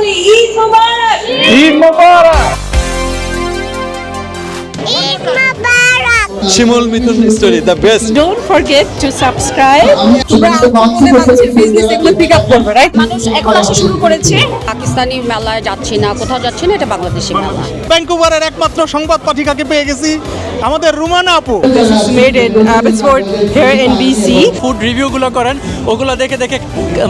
বলি ঈদ মোবারক Shimul Mithun story the best don't forget to subscribe মানুষ এখন আসা শুরু করেছে। পাকিস্তানি মেলায় যাচ্ছি না কোথাও যাচ্ছি না এটা বাংলাদেশি মেলা। ভ্যাঙ্কুভারের একমাত্র সংবাদ পাঠিকাকে পেয়ে গেছি আমাদের রুমানা আপু। BC. ফুড রিভিউগুলো করেন ওগুলো দেখে দেখে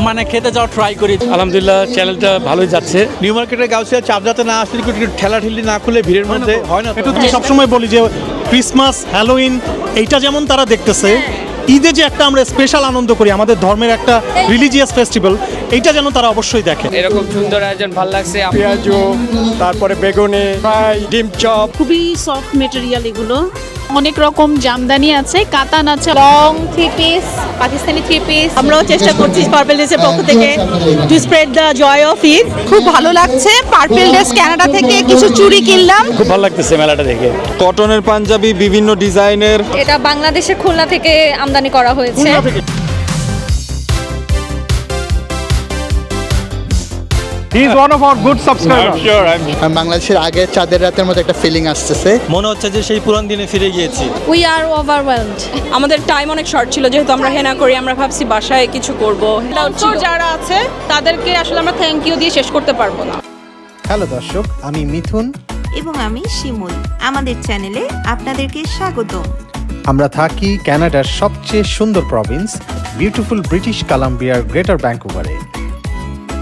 মানে খেতে যাওয়া ট্রাই করি। আলহামদুলিল্লাহ চ্যানেলটা ভালোই যাচ্ছে। নিউ মার্কেটের গাউসিয়া চাপ যাতে না আসলে একটু ঠেলা ঠেলি না খুলে ভিড়ের মধ্যে। হয় না তুমি সবসময় বলি যে ক্রিসমাস হ্যালোইন এইটা যেমন তারা দেখতেছে ঈদে যে একটা আমরা স্পেশাল আনন্দ করি আমাদের ধর্মের একটা রিলিজিয়াস ফেস্টিভ্যাল এইটা যেন তারা অবশ্যই দেখে। এরকম সুন্দর আয়োজন ভালো লাগছে। পেঁয়াজু তারপরে বেগুনে ডিম চপ। খুবই সফট মেটেরিয়াল এগুলো। অনেক রকম জামদানি আছে কাতান আছে long three piece Pakistani three piece আমরাও চেষ্টা করছি পার্পেল ডেসের পক্ষ থেকে to spread the joy of Eid খুব ভালো লাগছে পার্পেল ডেস কানাডা থেকে কিছু চুড়ি কিনলাম। খুব ভালো লাগতেছে মেলাটা দেখে। কটনের পাঞ্জাবি বিভিন্ন ডিজাইনের এটা বাংলাদেশের খুলনা থেকে আমদানি করা হয়েছে। He is one of our good subscriber বাংলাদেশের আগের চাঁদের রাতের মতো একটা ফিলিং আসতেছে। মনে হচ্ছে যে সেই পুরান দিনে ফিরে গিয়েছি। উই আর ওভারওয়েলড আমাদের টাইম অনেক শর্ট ছিল যেহেতু আমরা হেনা করি আমরা ভাবছি বাসায় কিছু করব। যারা আছে তাদেরকে আসলে আমরা থ্যাংক ইউ দিয়ে শেষ করতে পারব না। হ্যালো দর্শক আমি মিথুন। এবং আমি শিমুল। আমাদের চ্যানেলে আপনাদেরকে স্বাগতম। আমরা থাকি কানাডার সবচেয়ে সুন্দর প্রভিন্স বিউটিফুল ব্রিটিশ কলাম্বিয়ার গ্রেটার ব্যাঙ্কুভারে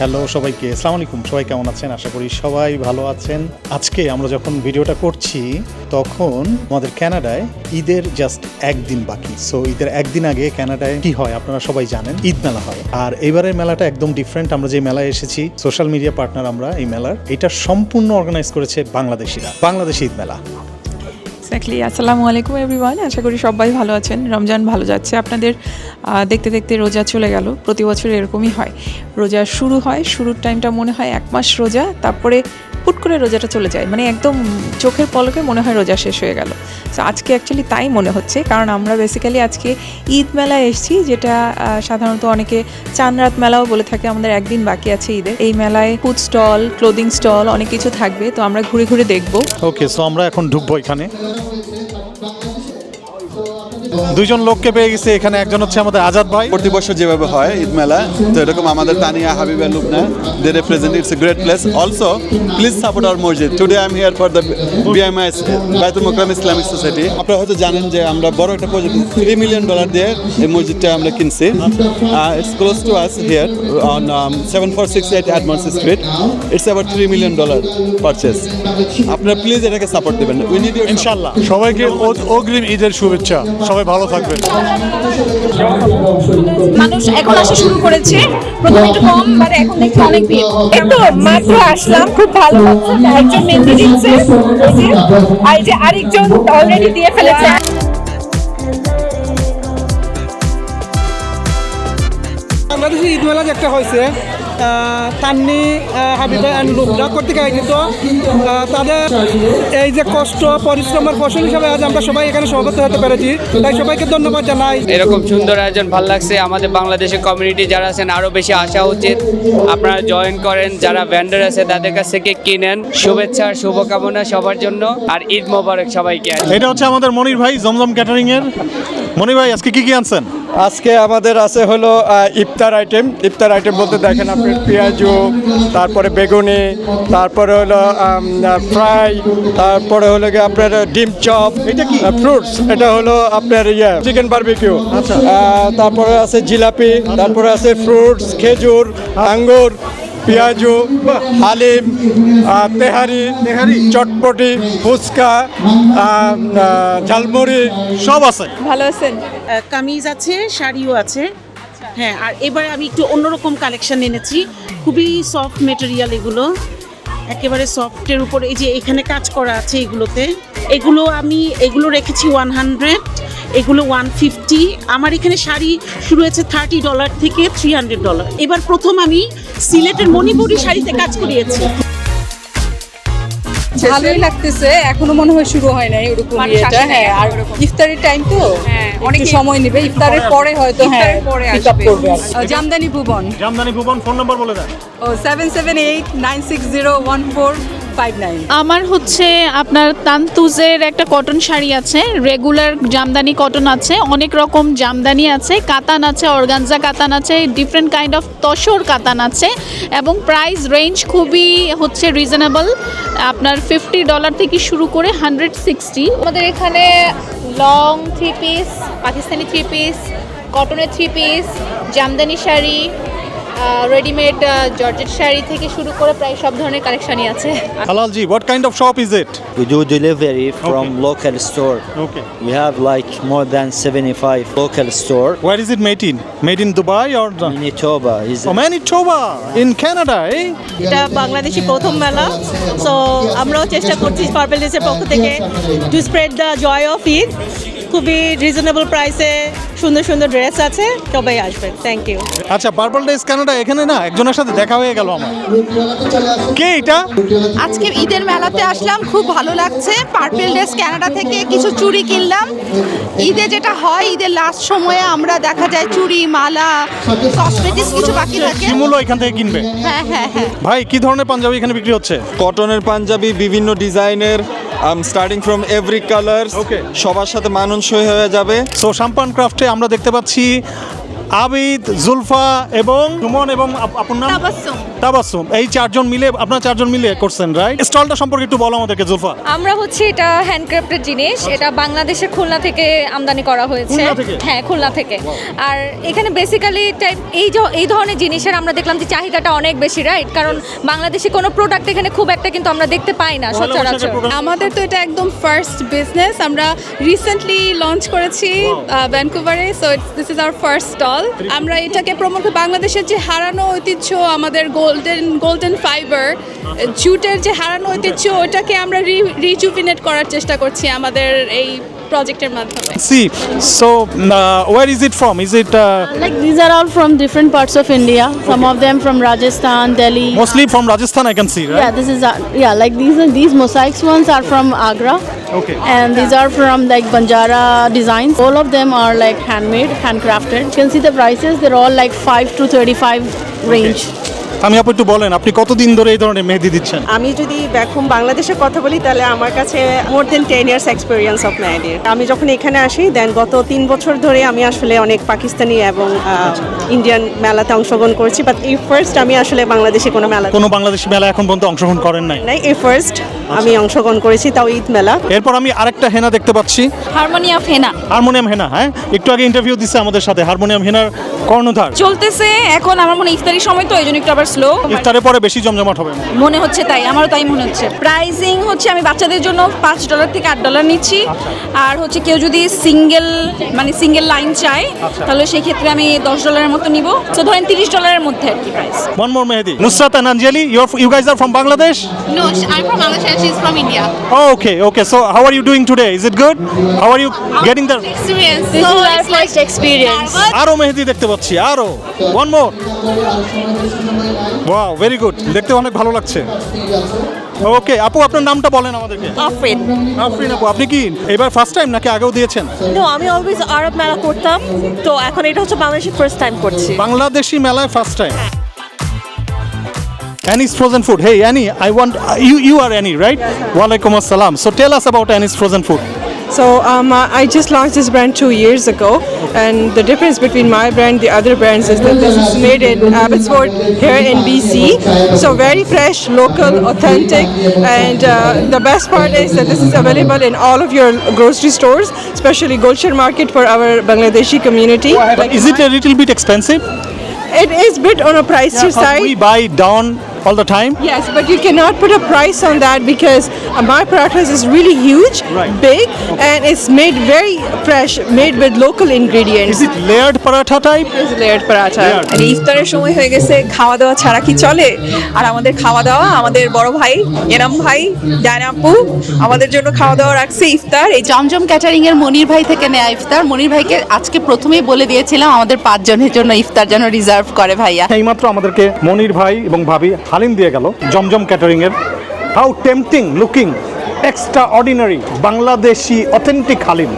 হ্যালো সবাইকে আসসালামু আলাইকুম। সবাই কেমন আছেন? আশা করি সবাই ভালো আছেন। আজকে আমরা যখন ভিডিওটা করছি, তখন আমাদের কানাডায় ঈদের জাস্ট একদিন বাকি। সো ঈদের একদিন আগে কানাডায় কি হয় আপনারা সবাই জানেন, ঈদ মেলা হয়। আর এবারের মেলাটা একদম ডিফারেন্ট আমরা যে মেলায় এসেছি সোশ্যাল মিডিয়া পার্টনার আমরা এই মেলার, এটা সম্পূর্ণ অর্গানাইজ করেছে বাংলাদেশিরা, বাংলাদেশি ঈদ মেলা। এক্স্যাক্টলি আসসালামু আলাইকুম এভরিওয়ান আশা করি সবাই ভালো আছেন রমজান ভালো যাচ্ছে আপনাদের দেখতে দেখতে রোজা চলে গেল প্রতি বছর এরকমই হয় রোজা শুরু হয় শুরুর টাইমটা মনে হয় এক মাস রোজা তারপরে পুট করে রোজাটা চলে যায়। মানে একদম চোখের পলকে মনে হয় রোজা শেষ হয়ে গেল। সো আজকে অ্যাকচুয়ালি তাই মনে হচ্ছে। কারণ আমরা বেসিক্যালি আজকে ঈদ মেলায় এসেছি, যেটা সাধারণত অনেকে চানরাত মেলাও বলে থাকে, আমাদের একদিন বাকি আছে ঈদের। এই মেলায় ফুড স্টল ক্লোদিং স্টল অনেক কিছু থাকবে। তো আমরা ঘুরে ঘুরে দেখব। ওকে সো আমরা এখন ঢুকবো এখানে। দুইজন লোককে পেয়ে গেছে এখানে একজন হচ্ছে আমাদের আজাদ ভাই। প্রতি বছর যেভাবে হয় ঈদ মেলা তো এরকম আমাদের Tania Habiba Lubna they represent it's a great place also please support our মসজিদ। Today I am here for the BMIS Baitul Mukarram Islamic society আপনারা হয়তো জানেন যে আমরা বড় একটা প্রজেক্ট থ্রি মিলিয়ন ডলার দিয়ে এই মসজিদটা আমরা কিনছি। It's close to us here on seven four six eight advance street it's about three million dollar purchase আপনারা প্লিজ এটাকে সাপোর্ট দেবেন। উই নিড ইনশাল্লাহ। সবাইকে অগ্রিম ঈদের শুভেচ্ছা। সবাই ভালো থাকবেন মানুষ এখন আসা শুরু করেছে। প্রথমে একটু কম বাট এখন দেখছি অনেক ভিড়। একটু মাত্র আসলাম খুব ভালো লাগছে। একজন মেহেন্দি দিচ্ছে। আর যে আরেকজন অলরেডি দিয়ে ফেলেছে। বাংলাদেশে ঈদ মেলা একটা হয়েছে। তান্নি হাবিবা অ্যান্ড লুবরা কর্তৃক আয়োজিত তাদের এই যে কষ্ট পরিশ্রমের ফসল হিসাবে আজ আমরা সবাই এখানে সভাপতি হতে পেরেছি। তাই সবাইকে ধন্যবাদ জানাই। এরকম সুন্দর আয়োজন ভালো লাগছে। আমাদের বাংলাদেশের কমিউনিটি যারা আছেন আরও বেশি আসা উচিত। আপনারা জয়েন করেন যারা ভ্যান্ডার আছে তাদের কাছ থেকে কিনেন। শুভেচ্ছা আর শুভকামনা সবার জন্য। আর ঈদ মোবারক সবাইকে। এটা হচ্ছে আমাদের মনির ভাই জমজম ক্যাটারিং এর। মনির ভাই আজকে কি কি আনছেন? আজকে আমাদের আছে হলো ইফতার আইটেম ইফতার আইটেম বলতে দেখেন আপনি পেঁয়াজু তারপরে বেগুনি তারপরে হলো ফ্রাই তারপরে হলো গিয়ে আপনার ডিম চপ এটা কি? ফ্রুটস এটা হলো আপনার ইয়ে চিকেন বারবিকিউ আচ্ছা। তারপরে আছে জিলাপি তারপরে আছে ফ্রুটস খেজুর আঙ্গুর পেঁয়াজু হালিম তেহারি চটপটি ফুচকা ঝালমুড়ি সব আছে। ভালো আছেন? কামিজ আছে শাড়িও আছে। হ্যাঁ আর এবার আমি একটু অন্যরকম কালেকশন এনেছি। খুবই সফট মেটেরিয়াল এগুলো। একেবারে সফটের উপর এই যে এখানে কাজ করা আছে এগুলোতে। এগুলো আমি এগুলো রেখেছি ওয়ান হান্ড্রেড এগুলো ওয়ান ফিফটি আমার এখানে শাড়ি শুরু হয়েছে থার্টি ডলার থেকে থ্রি হান্ড্রেড ডলার এবার প্রথম আমি সিলেটের মণিপুরি শাড়িতে কাজ করিয়েছি। ভালোই লাগতেছে। এখনও মনে হয় শুরু হয় নাই ওরকম ইয়েটা। হ্যাঁ আর ইফতারের টাইম তো। অনেক সময় নেবে। ইফতারের পরে হয়তো হ্যাঁ করবে জামদানি ভুবন। জামদানি ভুবন ফোন নাম্বার বলে দেন। O seven seven eight nine six zero one four আমার হচ্ছে আপনার তান্তুজের একটা কটন শাড়ি আছে রেগুলার জামদানি কটন আছে অনেক রকম জামদানি আছে কাতান আছে অর্গানজা কাতান আছে ডিফারেন্ট কাইন্ড অফ তসর কাতান আছে এবং প্রাইস রেঞ্জ খুবই হচ্ছে রিজনেবল আপনার ফিফটি ডলার থেকে শুরু করে হান্ড্রেড সিক্সটি আমাদের এখানে long three piece Pakistani three piece কটনের three piece jamdani sari readymade georgette sari থেকে শুরু করে প্রায় সব ধরনের কালেকশনই আছে। হালাল জি what kind of shop is it we do delivery from local store okay we have like more than 75 local store where is it made in made in Dubai or Manitoba is it Manitoba in Canada এই এটা বাংলাদেশি প্রথম মেলা। So আমরাও চেষ্টা করছি purple ডেসের পক্ষ থেকে to spread the joy of it খুবই রিজনেবল প্রাইসে সুন্দর সুন্দর ড্রেস আছে সবাই আসবেন। থ্যাংক ইউ আচ্ছা পার্পল ডেজ কানাডা এখানে না একজনের সাথে দেখা হয়ে গেল আমার। কে এটা? আজকে ঈদের মেলাতে আসলাম খুব ভালো লাগছে। পার্পেল ডেস কানাডা থেকে কিছু চুড়ি কিনলাম। ঈদে যেটা হয় ঈদের লাস্ট সময়ে আমরা দেখা যায় চুড়ি মালা কসমেটিক্স কিছু বাকি থাকে। শিমুলও এখান থেকে কিনবে? হ্যাঁ হ্যাঁ হ্যাঁ। ভাই কি ধরনের পাঞ্জাবি এখানে বিক্রি হচ্ছে? কটনের পাঞ্জাবি বিভিন্ন ডিজাইনের। Starting from every colour okay সবার সাথে মানানসই হয়ে যাবে। সো শাম্পান ক্রাফটে আমরা দেখতে পাচ্ছি আবিদ জুলফা এবং সুমন এবং আপনার নাম? তাবাসসুম। তাবাসুম এই চারজন মিলে আপনার চারজন মিলে করছেন রাইট স্টলটা সম্পর্কে একটু বলো আমাদেরকে জুলফা। আমরা হচ্ছে এটা হ্যান্ডক্রাফটেড জিনিস। এটা বাংলাদেশের খুলনা থেকে আমদানি করা হয়েছে। হ্যাঁ খুলনা থেকে। আর এখানে বেসিক্যালি টাইপ এই য- এই ধরনের জিনিসের আমরা দেখলাম যে চাহিদাটা অনেক বেশি রাইট কারণ বাংলাদেশে কোনো প্রোডাক্ট এখানে খুব একটা কিন্তু আমরা দেখতে পাই না সচরাচর। আমাদের তো এটা একদম ফার্স্ট বিজনেস আমরা রিসেন্টলি লঞ্চ করেছি ভ্যানকুভারে so this is our first stall আমরা এটাকে প্রমুখ বাংলাদেশের যে হারানো ঐতিহ্য আমাদের গোল্ডেন গোল্ডেন ফাইবার জুটের যে হারানো ঐতিহ্য ওটাকে আমরা রিজুভিনেট করার চেষ্টা করছি আমাদের এই projected madhyame. See, so uh, where is it from? Is it uh, uh, Like these are all from different parts of India. Some of them from Rajasthan, Delhi. mostly from Rajasthan? I can see, right? Yeah, this is yeah like these these mosaics ones are from Agra. Okay. And these are from like Banjara designs. All of them are like handmade, handcrafted. You can see the prices. They're all like five to thirty-five range. আমি আপু একটু বলেন আপনি কতদিন ধরে এই ধরনের মেহেদি দিচ্ছেন? আমি যদি হোম বাংলাদেশের কথা বলি তাহলে আমার কাছে more than ten years experience of married আমি যখন এখানে আসি দেন গত তিন বছর ধরে আমি আসলে অনেক পাকিস্তানি এবং ইন্ডিয়ান মেলাতে অংশগ্রহণ করেছি বাট এই ফার্স্ট আমি আসলে বাংলাদেশে কোনো মেলা কোনো বাংলাদেশি মেলা এখন পর্যন্ত অংশগ্রহণ করেন নাই? নাই এই ফার্স্ট আমি অংশগ্রহণ করেছি তাও ঈদ মেলা। এরপর আমি আরেকটা হেনা দেখতে পাচ্ছি। হারমোনিয়াম হেনা। হারমোনিয়াম হেনা হ্যাঁ? একটু আগে ইন্টারভিউ দিচ্ছে আমাদের সাথে হারমোনিয়াম হেনার কর্ণধার। চলতেছে এখন আমার মনে ইফতারি সময় তো এই জন্য একটু আবার স্লো ইফতারের পরে বেশি জমজমাট হবে। মনে হচ্ছে তাই আমারও তাই মনে হচ্ছে। প্রাইজিং হচ্ছে আমি বাচ্চাদের জন্য 5 ডলার থেকে 8 ডলার নিচ্ছি। আচ্ছা। আর হচ্ছে কেউ যদি সিঙ্গেল মানে সিঙ্গেল লাইন চায় আচ্ছা। তাহলে সেই ক্ষেত্রে আমি 10 ডলারের মতো নিব। সো ধরেন 30 ডলারের মধ্যে আর কি প্রাইস মনমোর মেহেদি। Nusrat Anjali you are you guys are from Bangladesh no I from Bangladesh and she is from India okay okay so how are you doing today is it good how are you getting the experience so like experience আরও মেহেদি দেখতে পাচ্ছি আরও। One more wow very good দেখতে অনেক ভালো লাগছে ওকে আপু আপনার নামটা বলেন আমাদেরকে আফরিন আফরিন আপু আপনি কি এবার ফার্স্ট টাইম নাকি আগেও দিয়েছেন নো আমি অলওয়েজ আরব মেলা করতাম তো এখন এটা হচ্ছে বাংলাদেশে ফার্স্ট টাইম করছি বাংলাদেশি মেলায় first time Annie's frozen food. Hey Annie, I want you. You are Annie, right? Walaikum assalam. So tell us about Annie's frozen food. So um, I just launched this brand two years ago, and the difference between my brand and the other brands is that this is made in Abbotsford here in BC. So very fresh, local, authentic, and uh, the best part is that this is available in all of your grocery stores, especially Gulshan Market for our Bangladeshi community. But is it a little bit expensive? it is bit on a pricey side. we buy down all the time Yes, but you cannot put a price on that because uh, my parathas is really huge, Right. big, okay. and it's made very fresh, made with local ingredients. is it layered paratha type It's layered paratha. মানে ইফতারের সময় হয়ে গেছে খাওয়া দাওয়া ছাড়া কি চলে আর আমাদের খাওয়া দাওয়া আমাদের বড় ভাই এনাম ভাই ডায়না আপু আমাদের জন্য খাওয়া দাওয়া রাখছে ইফতার এই জমজম ক্যাটারিং এর মনির ভাই থেকে নেয়া ইফতার মনির ভাইকে আজকে প্রথমেই বলে দিয়েছিলাম আমাদের পাঁচজনের জন্য ইফতার যেন রিজার্ভ করে ভাইয়া এইমাত্র আমাদেরকে মনির ভাই এবং ভাবি হালিম দিয়ে গেল জমজম ক্যাটারিং এর how tempting looking extraordinary Bangladeshi authentic haleem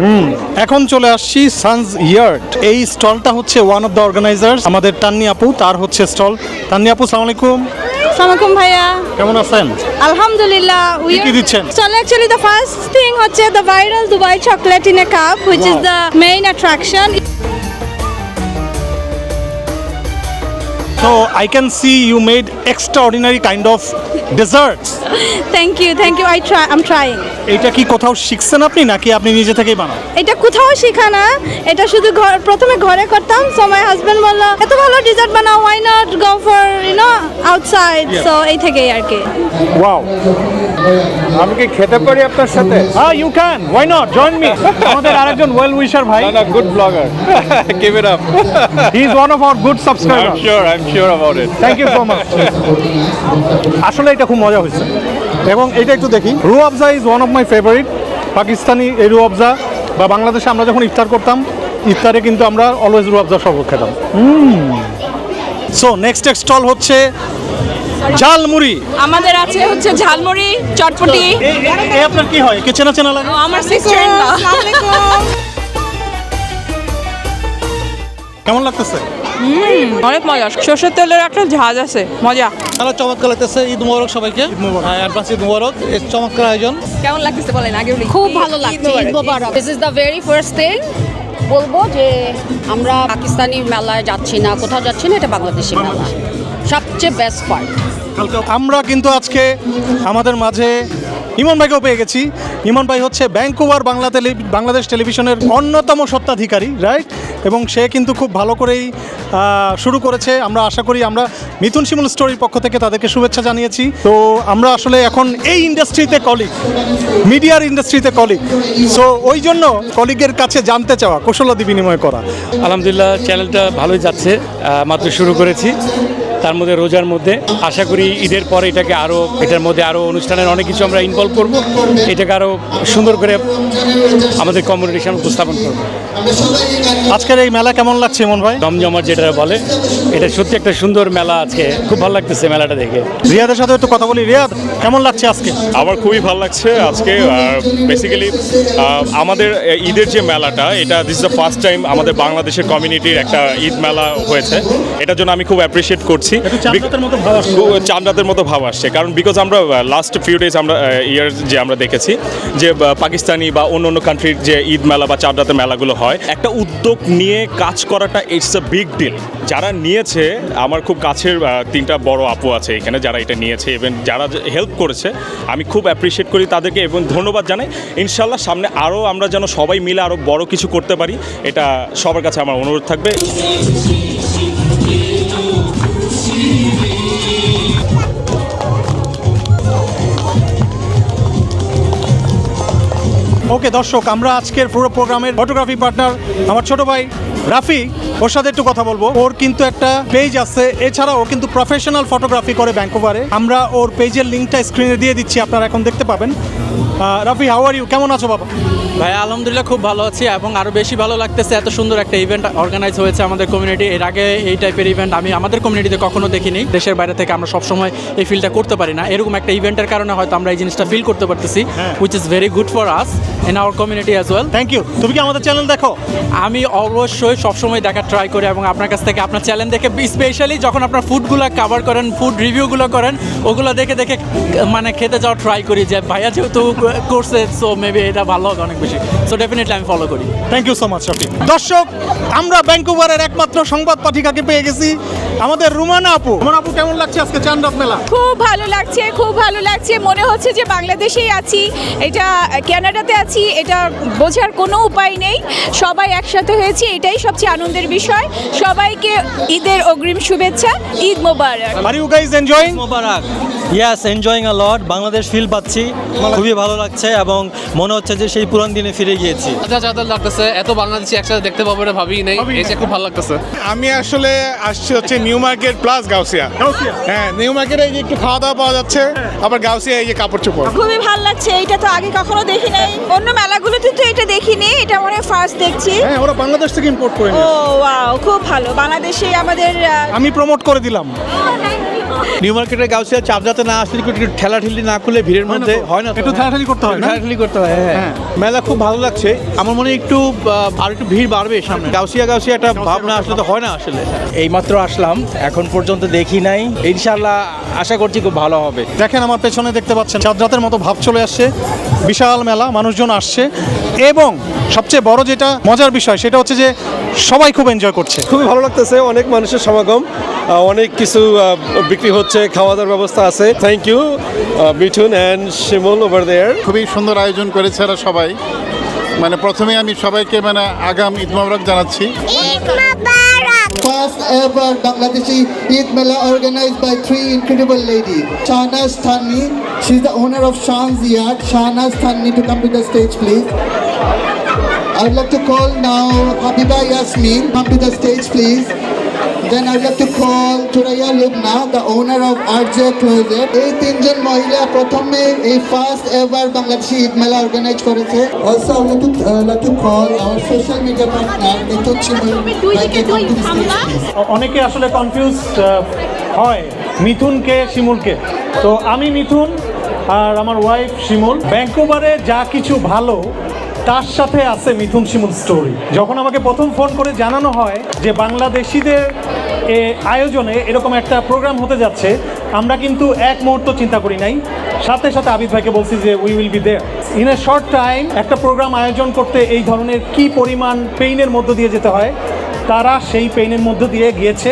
hmm এখন চলে আসছি সানস ইয়ার্ড এই স্টলটা হচ্ছে ওয়ান অফ দ্য অর্গানাইজার আমাদের তান্নি আপু তার হচ্ছে স্টল। তান্নি আপু সালাম আলাইকুম। ভাইয়া। কেমন আছেন? আলহামদুলিল্লাহ কি কি দিচ্ছেন? So actually the first thing হচ্ছে the viral Dubai chocolate in a cup which is Wow. the main So I can see you made extraordinary kind of desserts. Thank you thank you I try um trying. এটা কি কোথাও শিখছেন আপনি নাকি আপনি নিজে থেকেই বানান? এটা কোথাও শেখা না। এটা শুধু ঘর প্রথমে ঘরে করতাম সো মাই হাজবেন্ড বলল এত ভালো ডিজার্ট বানাও why not go for you know outside so এই থেকেই আর কি। ওয়াও আমি কি খেতে পারি আপনার সাথে? হ্যাঁ you can why not join me আমাদের আরেকজন ওয়েল উইশার ভাই। না good blogger keep it up he is one of our good subscriber I am sure I am sure about it thank you so much আসলে এটা খুব মজা হয়েছে। এবং এটা একটু দেখি। Rooh Afza is one of my favourite Pakistani এই রু আফজা বা বাংলাদেশে আমরা যখন ইফতার করতাম ইফতারে কিন্তু আমরা অলওয়েজ রু আফজা শরবত খেতাম। সো নেক্সট স্টল হচ্ছে ঝালমুড়ি। আমাদের আছে হচ্ছে ঝালমুড়ি চটপটি। আপনার কি হয়? কিছু চেনা চেনা লাগে? আমার সিস্টার কেমন লাগতেছে? অনেক মজা। সর্ষের তেলের একটা ঝাঁজ আছে মজা। তাহলে চমৎকার লাগতেছে। ঈদ মুবারক সবাইকে। অ্যাডভান্স ঈদ মুবারক। এই চমৎকার আয়োজন। কেমন লাগতেছে বলেন আগে খুব ভালো লাগছে this is the very first thing বলব যে আমরা পাকিস্তানি মেলায় যাচ্ছি না কোথাও যাচ্ছি না এটা বাংলাদেশি মেলা। সবচেয়ে বেস্ট পার্ট আমরা কিন্তু আজকে আমাদের মাঝে ইমন ভাইকেও পেয়ে গেছি। ইমন ভাই হচ্ছে ব্যাঙ্কুভার বাংলা টেলি বাংলাদেশ টেলিভিশনের অন্যতম সত্ত্বাধিকারী রাইট এবং সে কিন্তু খুব ভালো করেই শুরু করেছে। আমরা আশা করি আমরা মিথুন শিমুল স্টোরির পক্ষ থেকে তাদেরকে শুভেচ্ছা জানিয়েছি। তো আমরা আসলে এখন এই ইন্ডাস্ট্রিতে কলিগ মিডিয়ার ইন্ডাস্ট্রিতে কলিগ সো ওই জন্য কলিগের কাছে জানতে চাওয়া কৌশলাদি বিনিময় করা। আলহামদুলিল্লাহ চ্যানেলটা ভালোই যাচ্ছে। মাত্র শুরু করেছি। তার মধ্যে রোজার মধ্যে। আশা করি ঈদের পরে এটাকে আরও এটার মধ্যে আরও অনুষ্ঠানের অনেক কিছু আমরা ইনভলভ করব। এটাকে আরও সুন্দর করে আমাদের কমিউনিটির সামনে উপস্থাপন করব। আজকের এই মেলা কেমন লাগছে ইমন ভাই? দমজমাট যেটা বলে এটা সত্যি একটা সুন্দর মেলা আজকে। খুব ভালো লাগতেছে মেলাটা দেখে। রিয়াদের সাথে একটু কথা বলি। রিয়াদ কেমন লাগছে আজকে? আমার খুবই ভালো লাগছে আজকে বেসিক্যালি আমাদের ঈদের যে মেলাটা এটা দিস দ্য ফার্স্ট টাইম আমাদের বাংলাদেশের কমিউনিটির একটা ঈদ মেলা হয়েছে। এটার জন্য আমি খুব অ্যাপ্রিসিয়েট করছি। ভাব আসছে। মতো ভাব আসছে। কারণ বিকজ আমরা লাস্ট ফিউ ডেজ আমরা ইয়ার যে আমরা দেখেছি যে পাকিস্তানি বা অন্য অন্য কান্ট্রির যে ঈদ মেলা বা চাঁদাতের মেলাগুলো হয় একটা উদ্যোগ নিয়ে কাজ করাটা ইটস আ বিগ ডিল যারা নিয়েছে আমার খুব কাছের তিনটা বড় আপু আছে এখানে যারা এটা নিয়েছে এবং যারা হেল্প করেছে আমি খুব অ্যাপ্রিসিয়েট করি তাদেরকে এবং ধন্যবাদ জানাই। ইনশাল্লাহ সামনে আরও আমরা যেন সবাই মিলে আরও বড় কিছু করতে পারি এটা সবার কাছে আমার অনুরোধ থাকবে। ওকে, দর্শক, আমরা আজকের পুরো প্রোগ্রামের ফটোগ্রাফি পার্টনার আমার ছোট ভাই রাফি, ওর সাথে একটু কথা বলব। ওর কিন্তু একটা পেজ আছে এছাড়াও ও কিন্তু প্রফেশনাল ফটোগ্রাফি করে ব্যাঙ্কোভারে আমরা ওর পেজের লিঙ্কটা স্ক্রিনে দিয়ে দিচ্ছি, আপনারা এখন দেখতে পাবেন। রাফি হাউ আর ইউ কেমন আছো বাবা? ভাই আলহামদুলিল্লাহ খুব ভালো আছি এবং আরও বেশি ভালো লাগতেছে। এত সুন্দর একটা ইভেন্ট অর্গানাইজ হয়েছে আমাদের কমিউনিটি এর আগে এই টাইপের ইভেন্ট আমি আমাদের কমিউনিটিতে কখনো দেখিনি। দেশের বাইরে থেকে আমরা সবসময় এই ফিলটা করতে পারি না। এরকম একটা ইভেন্টের কারণে হয়তো আমরা এই জিনিসটা ফিল করতে পারতেছি which is very good for us in our community as well thank you তুমি কি আমাদের চ্যানেল দেখো? আমি অবশ্যই সবসময় দেখার ট্রাই করি এবং আপনার কাছ থেকে আপনার চ্যানেল দেখে স্পেশালি যখন আপনার ফুডগুলো কাভার করেন ফুড রিভিউগুলো করেন ওগুলো দেখে দেখে মানে খেতে যাওয়ার ট্রাই করি যে ভাইয়া যেহেতু করছে সো মেবি এটা ভালো হবে অনেক বেশি। সো ডেফিনেটলি আমি ফলো করি। Thank you so much Rafi দর্শক আমরা ব্যাঙ্কুভারের একমাত্র সংবাদ পাঠিকাকে পেয়ে গেছি। আমাদের রুমানা আপু। রুমানা আপু কেমন লাগছে আজকে চান্দাত মেলা? খুব ভালো লাগছে খুব ভালো লাগছে। মনে হচ্ছে যে বাংলাদেশেই আছি। এটা কানাডাতে আছি এটা বোঝার কোনো উপায় নেই। সবাই একসাথে হয়েছি এটাই সবচেয়ে আনন্দের বিষয়। সবাইকে ঈদের অগ্রিম শুভেচ্ছা ঈদ মোবারক। Are you guys enjoying Mobarak. Yes enjoying a lot Bangladesh feel পাচ্ছি। খুবই ভালো লাগছে এবং মনে হচ্ছে যে সেই পুরান দিনে ফিরে গিয়েছি। আচ্ছা আচ্ছা লাগতেছে। এত বাংলাদেশি একসাথে দেখতে পাবো এটা ভাবি নাই। এসে খুব ভালো লাগতেছে। আমি আসলে আসছি হচ্ছে নিউ মার্কেট প্লাস গাউসিয়া হ্যাঁ নিউ মার্কেটে এই যে একটু খাওয়া দাওয়া পাওয়া যাচ্ছে আবার গাউসিয়া এই যে কাপড় চোপড়। খুবই ভালো লাগছে এটা তো আগে কখনো দেখি নাই। অন্য মেলাগুলোতে তো এটা দেখিনি এটা মনে ফার্স্ট দেখছি। হ্যাঁ ওরা বাংলাদেশ থেকে ইম্পোর্ট করে ও ওয়াও খুব ভালো। বাংলাদেশে আমাদের আমি প্রমোট করে দিলাম। নিউ মার্কেটের গাউসিয়া চাপ যাতে না আসলে একটু ঠেলাঠেলি না করলে ভিড়ের মধ্যে হয় না একটু ঠেলাঠেলি করতে হয় না? ঠেলাঠেলি করতে হয় হ্যাঁ মেলা খুব ভালো লাগছে। আমার মনে একটু আর একটু ভিড় বাড়বে সামনে। গাউসিয়া গাউসিয়া একটা ভাবনা আসলে তো হয় না আসলে। এইমাত্র আসলাম এখন পর্যন্ত দেখি নাই। ইনশাল্লাহ আশা করছি খুব ভালো হবে। দেখেন আমার পেছনে দেখতে পাচ্ছেন চাঁদ রাতের মতো ভাব চলে আসছে। বিশাল মেলা মানুষজন আসছে। এবং সবচেয়ে বড় যেটা মজার বিষয় সেটা হচ্ছে যে সবাই খুব এনজয় করছে খুবই ভালো লাগতেছে অনেক মানুষের সমাগম অনেক কিছু বিক্রি হচ্ছে খাওয়া দাওয়ার ব্যবস্থা আছে thank you Mithun and Shimul over there খুবই সুন্দর আয়োজন করেছে এরা সবাই মানে প্রথমে আমি সবাইকে মানে আগাম ঈদ মোবারক জানাচ্ছি First ever Bangladeshi Eid Mela organized by three incredible ladies. Shahnaz Thani, she's the owner of Shan's Yard. Shahnaz Thani to come to the stage, please. I would like to call now Habiba Yasmin, come to the stage, please. Then I would like to call Turaya Lubna, the owner of RJ Closet. এই তিনজন মহিলা প্রথমে এই first ever Bangladeshi Eid মেলা organise করেছে। Also I would like to call our social media partner Mithun too please অনেকে আসলে confuse হয় মিথুনকে শিমুলকে। তো আমি মিথুন আর আমার ওয়াইফ শিমুল। ব্যাঙ্কোভারে যা কিছু ভালো তার সাথে আছে মিথুন শিমুল স্টোরি যখন আমাকে প্রথম ফোন করে জানানো হয় যে বাংলাদেশিদের এ আয়োজনে এরকম একটা প্রোগ্রাম হতে যাচ্ছে, আমরা কিন্তু এক মুহূর্ত চিন্তা করি নাই। সাথে সাথে আবিদ ভাইকে বলছি যে we will be there in a short time একটা প্রোগ্রাম আয়োজন করতে এই ধরনের কি পরিমাণ পেইনের মধ্য দিয়ে যেতে হয়, তারা সেই পেইনের মধ্য দিয়ে গিয়েছে।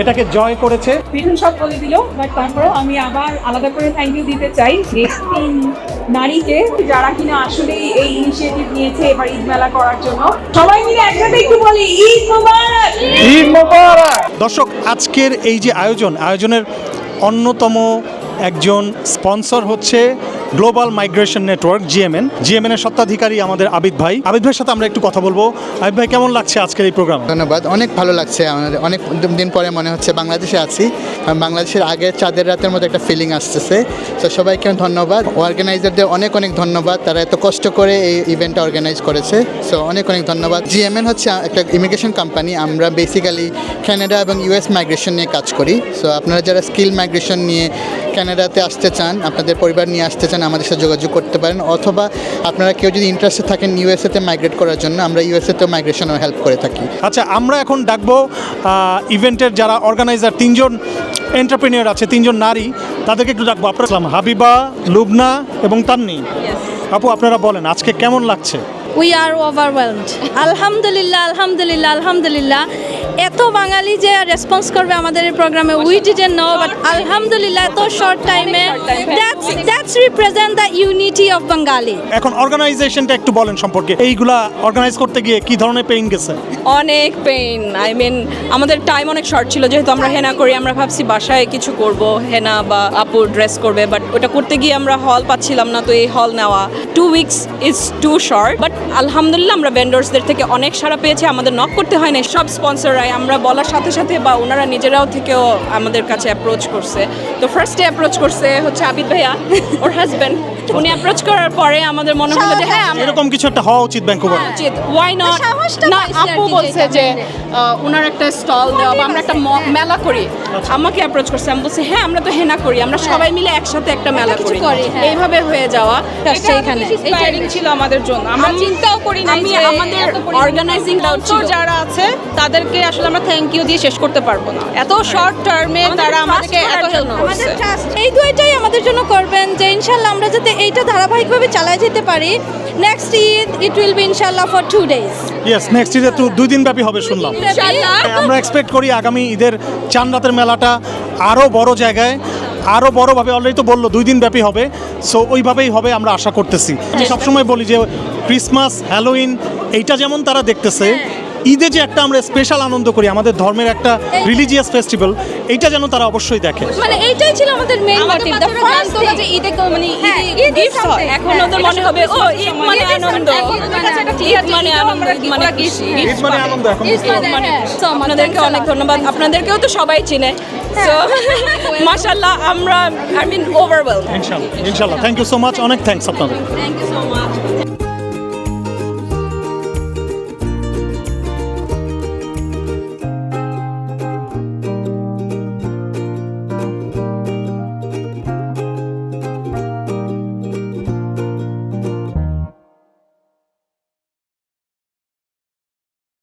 এটাকে জয় করেছে। মিঠুন সব বলে দিল বাট তারপরেও আমি আবার আলাদা করে থ্যাংক ইউ দিতে চাই এই তিন নারীকে যারা কিনা আসলে এই ইনিশিয়েটিভ নিয়েছে এবার ঈদ মেলা করার জন্য। সবাই মিলে একসাথে একটু বলি ঈদ মোবারক! ঈদ মোবারক! দর্শক আজকের এই যে আয়োজন আয়োজনের অন্যতম একজন স্পন্সর হচ্ছে global migration network GMN GMN এর সত্ত্বাধিকারী আমাদের আবিদ ভাই। আবিদ ভাইয়ের সাথে আমরা একটু কথা বলব। আবিদ ভাই, কেমন লাগছে আজকের এই প্রোগ্রাম? ধন্যবাদ, অনেক ভালো লাগছে। আমাদের অনেক দিন পরে মনে হচ্ছে বাংলাদেশে আছি। বাংলাদেশের আগে চাঁদের রাতের মতো একটা ফিলিং আসতেছে। তো সবাইকে ধন্যবাদ। অর্গানাইজারদের অনেক অনেক ধন্যবাদ। তারা এত কষ্ট করে এই ইভেন্টটা অর্গানাইজ করেছে। সো অনেক অনেক ধন্যবাদ। জিএমএন হচ্ছে একটা ইমিগ্রেশন কোম্পানি আমরা বেসিক্যালি কানাডা এবং ইউএস মাইগ্রেশন নিয়ে কাজ করি। সো আপনারা যারা স্কিল মাইগ্রেশন নিয়ে কানাডাতে আসতে চান, আপনাদের পরিবার নিয়ে আসতে চান আমাদের সাথে যোগাযোগ করতে পারেন অথবা আপনারা কেউ যদি ইন্টারেস্টেড থাকেন ইউএসএতে মাইগ্রেট করার জন্য আমরা ইউএসএতেও মাইগ্রেশনও হেল্প করে থাকি। আচ্ছা আমরা এখন ডাকবো ইভেন্টের যারা অর্গানাইজার তিনজন এন্টারপ্রেনিয়র আছে তিনজন নারী তাদেরকে একটু ডাকবো। আপনার হাবিবা লুবনা এবং তান্নি। আপু আপনারা বলেন আজকে কেমন লাগছে? উই আর ওভারওয়েলমড আলহামদুলিল্লাহ আলহামদুলিল্লাহ আলহামদুলিল্লাহ এত বাঙালি যে রেসপন্স করবে আমাদের এই প্রোগ্রামে উই ডিডেন্ট নো বাট আলহামদুলিল্লাহ এত শর্ট টাইমে that's that's represent the unity of Bangali এখন অর্গানাইজেশনটা একটু বলেন সম্পর্কে এইগুলা অর্গানাইজ করতে গিয়ে কি ধরনের পেইন গেছে? অনেক পেইন আই মিন আমাদের টাইম অনেক শর্ট ছিল যেহেতু আমরা হেনা করি আমরা ভাবছি বাসায় কিছু করব হেনা বা আপু ড্রেস করবে বাট ওটা করতে গিয়ে আমরা হল পাচ্ছিলাম না তো এই হল নেওয়া two weeks is too short but আলহামদুলিল্লাহ, আমরা ভেন্ডার্সদের থেকে অনেক সারা পেয়েছি, আমাদের নক করতে হয় না সব স্পন্সররাই আমরা বলার সাথে সাথে বা ওনারা নিজেরাও থেকেও আমাদের কাছে অ্যাপ্রোচ করছে। তো ফার্স্টে অ্যাপ্রোচ করছে হচ্ছে আবিদ ভাইয়া, ওর হাজব্যান্ড উনি অ্যাপ্রোচ করার পরে আমাদের মনে হলো যে হ্যাঁ এরকম কিছু একটা হওয়া উচিত ব্যাংকোভার উচিত। ওয়াই নট না আপু বলছে যে ওনার একটা স্টল দেওয়া বা আমরা একটা মেলা করি। আমাকে অ্যাপ্রোচ করছে। আমি বলছি হ্যাঁ আমরা তো হেনা করি। আমরা সবাই মিলে একসাথে একটা মেলা করি। হ্যাঁ। এইভাবে হয়ে যাওয়া। আসছে এখানে। ইন্সপায়ারিং ছিল আমাদের জন্য। আমরা চিন্তাও করি না আমি আমাদের অর্গানাইজিং যারা আছে তাদেরকে আসলে আমরা থ্যাংক ইউ দিয়ে শেষ করতে পারব না। এত শর্ট টার্মে তারা আমাদেরকে এত হেল্প করছে। এই দুইটাই আমাদের জন্য করবেন যে ইনশাল্লাহ আমরা যাতে এইটা ধারাবাহিকভাবে চালায় যেতে পারি। Next Eid it will be ইনশাল্লাহ for two days yes next ঈদে তো দুই দিন ব্যাপী হবে শুনলাম। হ্যাঁ, আমরা এক্সপেক্ট করি আগামী ঈদের চান রাতের মেলাটা আরও বড় জায়গায় আরও বড়োভাবে অলরেডি তো বলল দুই দিন ব্যাপী হবে সো ওইভাবেই হবে আমরা আশা করতেছি। আমি সবসময় বলি যে ক্রিসমাস হ্যালোইন এইটা যেমন তারা দেখতেছে ঈদে যে একটা আমরা স্পেশাল আনন্দ করি আমাদের ধর্মের একটা রিলিজিয়াস ফেস্টিভ্যাল এইটা যেন তারা অবশ্যই দেখে। মানে এইটাই ছিল আমাদের মেইন মোটিভ দ্য ফার্স্ট জানতো যে ঈদে কো- মানে ঈদে গিফট হয়। এখন ওদের মনে হবে ও ঈদ মানে আনন্দ। ঈদ মানে আনন্দ মানে ঈদ মানে আনন্দ এখন। ঈদ মানে, মানে হ্যাঁ। আপনাদেরকে অনেক ধন্যবাদ। আপনাদেরকেও তো সবাই চিনে। সো মাশাল্লাহ আমরা আই মিন ওভারওয়েলড ইনশাল্লাহ ইনশাল্লাহ থ্যাংক ইউ সো মাচ অনেক থ্যাঙ্কস আপনাদের। Thank you so much